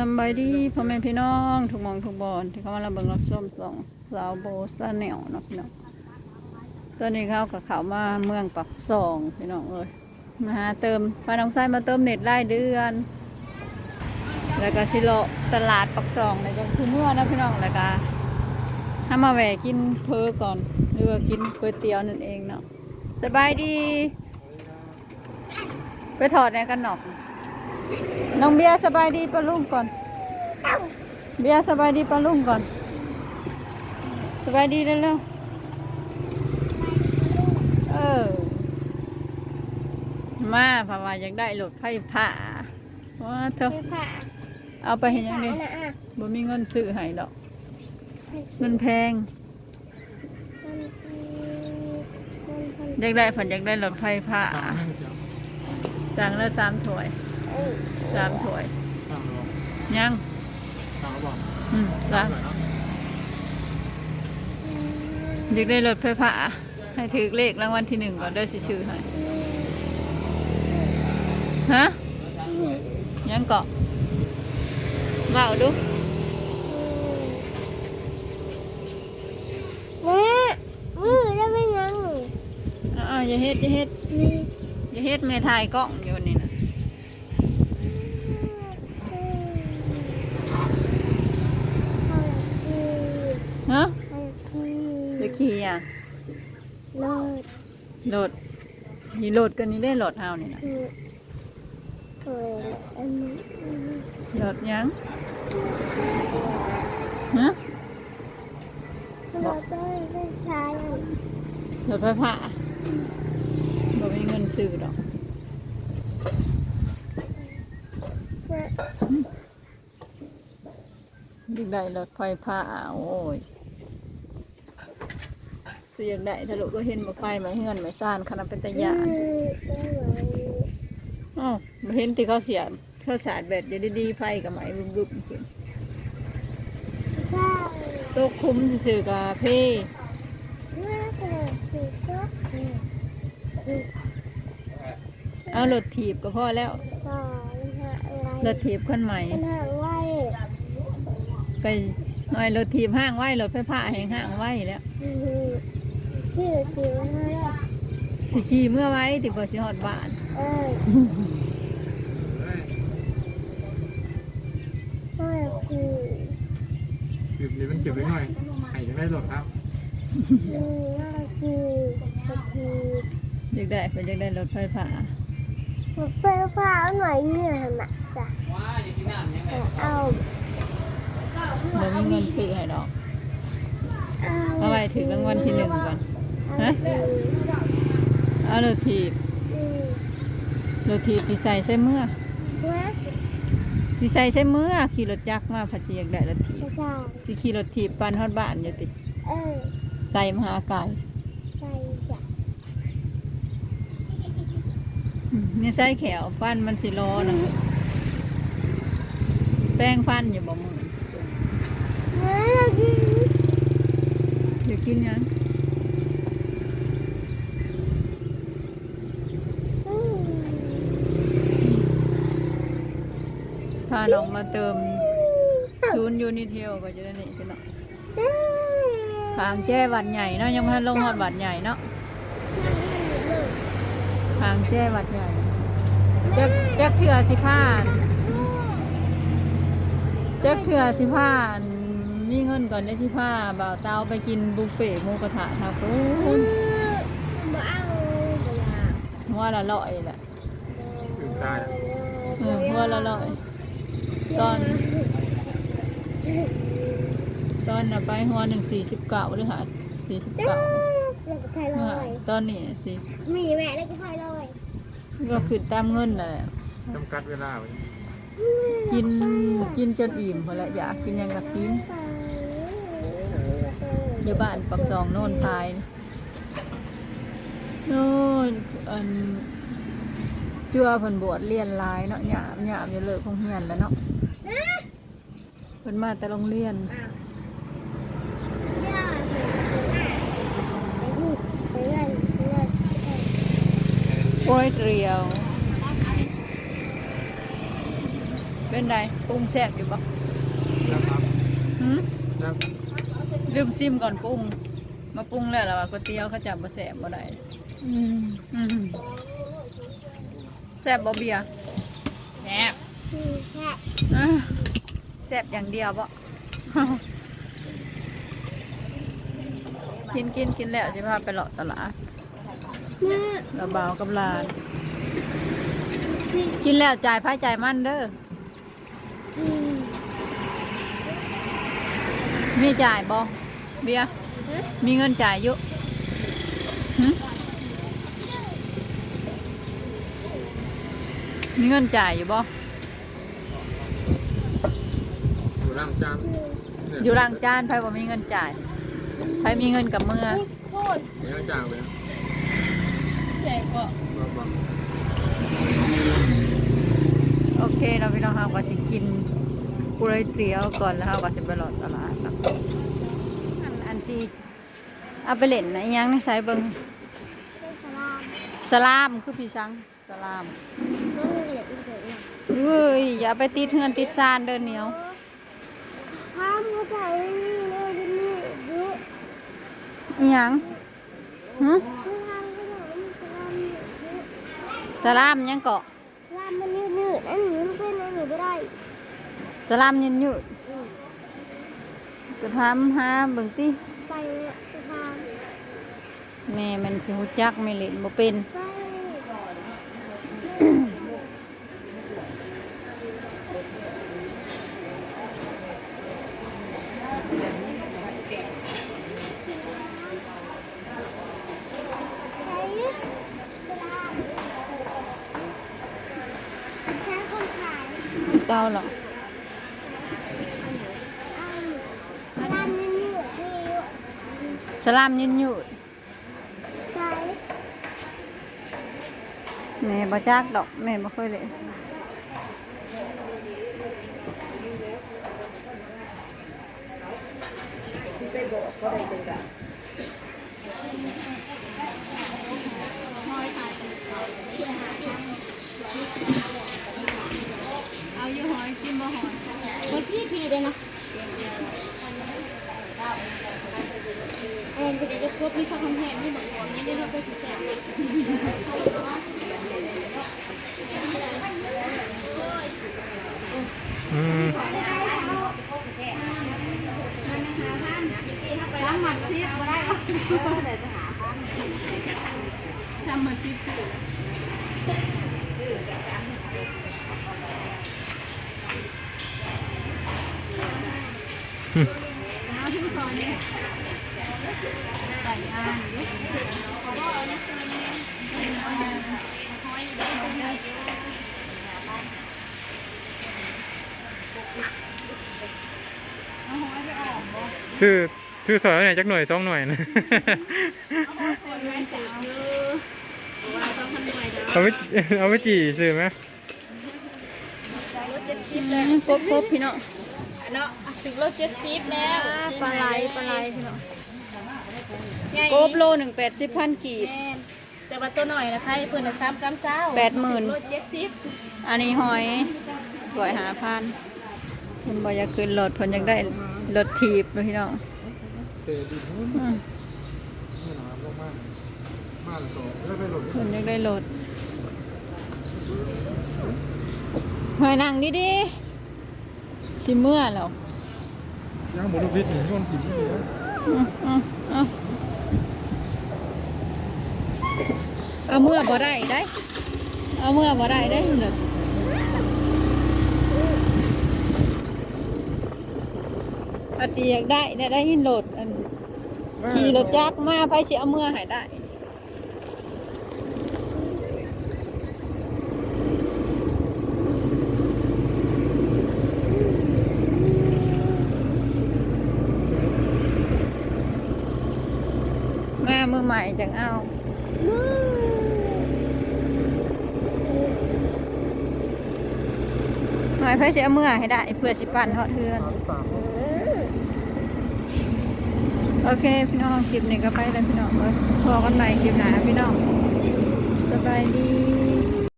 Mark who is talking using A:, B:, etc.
A: สำบายดีพ่อแม่พี่น้องทุกมองทุกบอนที่เขามารับเบิ่งรับชมสองสาวโบซาแนลนะพี่น้องตอนนี้เขากับเขามาเมืองปักซองพี่น้องเอยมาหาเติมพาน้องไส้มาเติมเน็ตรายเดือน แล้วก็สิโลตลาดปักซองในจังคือเมื่อนะพี่น้องแล้วก็ถ้ามาแหวะกินเพอก่อนหรือว่ากินก๋วยเตี๋ยวนั่นเองเนาะสบายดี ไปถอดในกันหนอก น้องเบียร์สบายดีปะลุงก่อน เบียร์สบายดีปะลุงก่อน สบายดีแล้วเร็วๆเออ มาพาว่าอยากได้รถไฟผ้าว่าเถอะ
B: ไปผ่า
A: เอาไปเห็นยัง
B: ผ่า
A: ไง
B: นะอะ
A: บ่มีเงินซื้อให้ดอก มันแพง
B: มันมัน
A: อยากได้ผันอยากได้รถไฟผ้าสั่งแล้วสามถ้วย
B: เอ้ย
A: สามถ้วย
C: สั่งหรอ
A: ยัง
C: สั่งหรือเปล่า
A: อืมสาม
C: หน่อยเนาะ
A: อยากได้รถไฟฟ้าให้ถือเลขรางวัลที่หนึ่งก่อนได้สิชื่อให้ฮะยังเกาะมาเอาดู
B: แม่มือจะไม่ยัง
A: อ่าอย่าเฮ็ดอย่าเฮ็ด
B: นี่
A: อย่าเฮ็ดเมทายกล้องอยู่นี่ นะฮะจะขี่อะ
B: เลิศ
A: โหลดนี่โหลดกันนี้ได้โหลดเฮานี่นะ
B: คือเปิดอันนี้
A: โหลดยังฮะ
B: เราต้องได้ใช้
A: โหลดไฟฟ้าบ่มีเงินซื้อดอก
B: แม่
A: อยากได้รถไฟฟ้าโอ้ย สิอยากได้ทะลุก็เห็นมาไฟมาเฮือนมาซ่านขนาดเป็นตะยาน
B: ได้ไหม
A: อ้าวมาเห็นที่เขาเสียเขาสาดแบตอยู่ดีๆไฟกับไหมบึ้มบึ้มขึ้น
B: ใช่
A: โต๊ะคุ้มซื่อๆกาเฟ่
B: แม่กระโดดสีก็คือ
A: เอารถถีบก็พอแล้ว
B: สอนหาอะไร
A: รถถีบขั้นใหม่
B: ปัญหาไว้
A: ไปหน่อยรถถีบห้างไว้รถไฟฟ้าแห่งห้างไว้แล้ว
B: ชื่อจิ๋วนะ
A: สิขี่เมื่อไว้ติบ่สิฮอดบ้าน
B: เอ้ยไม่คือ
C: เก็บนี้มันเก็บไว้หน่อยไข่จะได้หลดครับ
B: นี่น่าคือคือ
A: อยากได้เพิ่นอยากได้รถไฟฟ้า
B: ไฟฟ้าหน่อยเนี่ยหนักจ้ะเอา
A: บ่มีเงินซื้อให้ดอก
B: เอา
A: เอาไว้ถึงรางวัลที่หนึ่งก่อน
B: ฮะ
A: เอารถถีบ
B: อืม
A: รถถีบที่ใส่ใส่เมื่อ
B: นะ
A: ที่ใส่ใส่เมื่อขี่รถจักรมาผัดสิอยากได้รถถีบ
B: ไม่ใช่
A: สิขี่รถถีบปันฮอดบ้านอยู่ติ
B: เออ
A: ไกลมหาไกล
B: ใช่จ้ะ
A: อืมนี่ใส่แขวฟันมันสิรอนะแป้งฟันอยู่บ่มือ
B: แม่อยากกิน
A: เดี๋ยวกินหยัง
B: อืม
A: พาน้องมาเติมศูนย์ยูนิเทลก็จะได้นี่พี่น้องทางแจ้วัดใหญ่เนาะยังไม่ทันลงฮอดวัดใหญ่เนาะทางแจ้วัดใหญ่จักจักเถื่อสิผ่านจักเถื่อสิผ่านมีเงินก่อนได้ที่ผ้าบ่าวเตาไปกินบุฟเฟ่ต์หมูกระทะครับโอ้
B: อื
A: ย
B: มบ่เอาเวลา
A: หัวละร้อยแหละ
C: ตื่นตา
A: ตอน ตอนน่ะไปหัวหนึ่งสี่สิบเก้าหรือหาสี่สิบ
B: จ้า
A: เก้า
B: แล้วก็ไทยลอย
A: ตอนนี้สิ
B: มีแม่แล้วก็ไทยลอย
A: ก็คือตามเงินแหละ
C: จำกัดเวลาไว้
A: กินกินจนอิ่มพอละอยากกินหยังก็กินอยู่บ้านปักซองโน่นพายโน่นอันเจือเพิ่นบวชเรียนหลายเนาะหยามหยามอย่าเลิกคงเฮียนแล้วเนาะ เพิ่นมาแต่โรงเรียน
B: ไปเล่นไปเล่น
A: โอ้ยเกลียวไปเป็นไดปรุงแซ่บอยู่บ่
C: นะครับ
A: หืม
C: นะ
A: ลืมซิมก่อนปรุง มาปรุงแล้วล่ะว่าก๋วยเตี๋ยวเขาจับบ่แซ่บบ่ได้
B: อืม
A: อืมแซ่บบ่เบียร์แซ่บ
B: อืม แค่
A: อะแซ่บอย่างเดียวบ่กินกินกินแล้วจะพาไปเลาะตลาด
B: เนี่ย
A: ระเบาวกับหลาน กินแล้วจ่ายไพ่จ่ายมันเด้อ
B: อืม
A: มีจ่ายบ่เบียร์
B: ฮะ
A: มีเงินจ่ายเยอะหึมีเงินจ่ายอยู่บ่
C: อยู่ ร่างจานเนี่ย
A: อยู่รางจานไพ่บ่มีเงินจ่ายไพ่มีเงินกับเมื่อ
B: นี่โคตร
C: เดี๋ยวจ่างไปนะ
A: แจกบ่
C: บอกบอก
A: โอเคเราพี่น้องครับก็สิกินก๋วยเตี๋ยวก่อนแล้วเราก็สิไปหลอดตลาดเนาะอันอันสิเอาไปเล่นนะอิหยังนี่ใช้เบิ่ง
B: เป็นสลาม
A: สลามคือพี่ชังสลาม
B: นั่นเหลืออีกเหลืออีก
A: เฮ้ยอย่าไปติดเฮือนติดซานเดินเหนียว
B: ห้ามเข้าใจนี่เลยนี่ดู
A: อิหยังหึ
B: ไม่ห้ามเข้าใจนี่สลามนี่ดู
A: สลามยังเกาะ
B: สลามมันยืดๆอันนี้มันเป็นอันนี้ไม่ได้
A: สลามยืนยืด
B: อืม
A: ๆจะทำหาเบิ่งติ
B: ไปเนี่ยไปทาง
A: แม่มันสิฮู้จักไม่เล่นบ่เป็น
B: ไป ใช้สลามใช้คนขาย
A: เก้าหรอ
B: สลามนี่นี่นี่
A: สลามยืนยืด
B: ใช้
A: แม่บ่จักดอกแม่บ่เคยเล่น เอาอยู่หอยกินบ่หอย
B: คนที่พีเลยนะเออ จะควบมีข้าวคำแห้งมีหมกหอมนี่ได้เราไปสิแซ่บ
C: อืม
A: ล้างหมันซิบ่ได้หรอทำหมัดซิเอาที่ก่อนเนี่ย ใส่อ่างดิ
C: คือคือสอยไหนจักหน่วยสองหน่วยนะเอาไม่เอาไม่จีซื้อไหม
A: กบกบพี่น้อง
D: เนาะถึงรถเจ็ดสิบแล้ว
A: ปลาไหลปลาไหลพี่น้อง
D: ใหญ่
A: กบโลหนึ่งแปดสิบพันกีบ
D: แม่นแต่ว่าตัวหน่อยนะใครเพิ่นน่ะซ้ำกำเช้า
A: แปดหมื่น
D: รถเจ็ดสิบ
A: อันนี้หอยสวยหาพันเพิ่นบอกอยากขึ้นรถเพิ่นอยากได้รถถีบเลยพี่น้อง
C: เตะดิน
A: อืม
C: นี่หนามมากมากเลยโตแล้วไปหล่น
A: เพิ่นอยากได้รถหอยนั่งดีดีๆชิเมื่อแล้ว
C: ย่างหมูลูกพิษหนึ่งย่นกินนี่นะ
A: อืมอืม เอาเมื่อบ่ได้ได้ เอาเมื่อบ่ได้ได้เลยอาชีอยากได้เนี่ยได้หินโหลดอันขี่รถจักรมาไปสิเอเมื่อหายได้ มามือใหม่จังเอาหน่อยเพื่อสิเอาเมื่อให้ได้ เพื่อสิปั่นฮอดเทือน โอเค พี่น้องคลิปนี้ก็ไปแล้วพี่น้องเอ้ยพอกันใหม่คลิปหน้าพี่น้องสบายดี